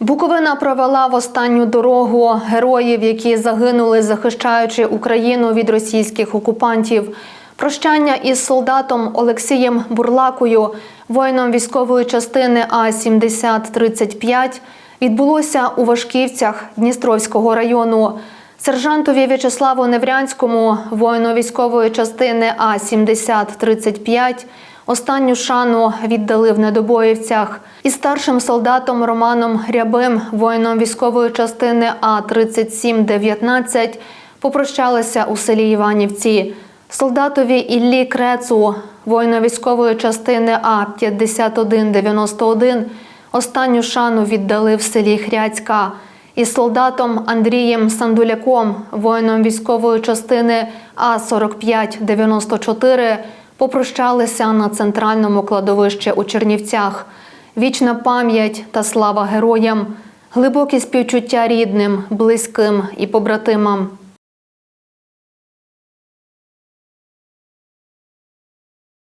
Буковина провела в останню дорогу героїв, які загинули, захищаючи Україну від російських окупантів. Прощання із солдатом Олексієм Бурлакою, воїном військової частини А 7035 відбулося у Вашківцях Дністровського району. Сержантові В'ячеславу Неврянському, воїну військової частини А 7035 Останню шану віддали в недобоївцях. Із старшим солдатом Романом Рябим, воїном військової частини А 3719 попрощалися у селі Іванівці. Солдатові Іллі Крецу, воїну військової частини А 5191 останню шану віддали в селі Хряцька. Із солдатом Андрієм Сандуляком, воїном військової частини А 4594 попрощалися на центральному кладовищі у Чернівцях. Вічна пам'ять та слава героям, глибокі співчуття рідним, близьким і побратимам.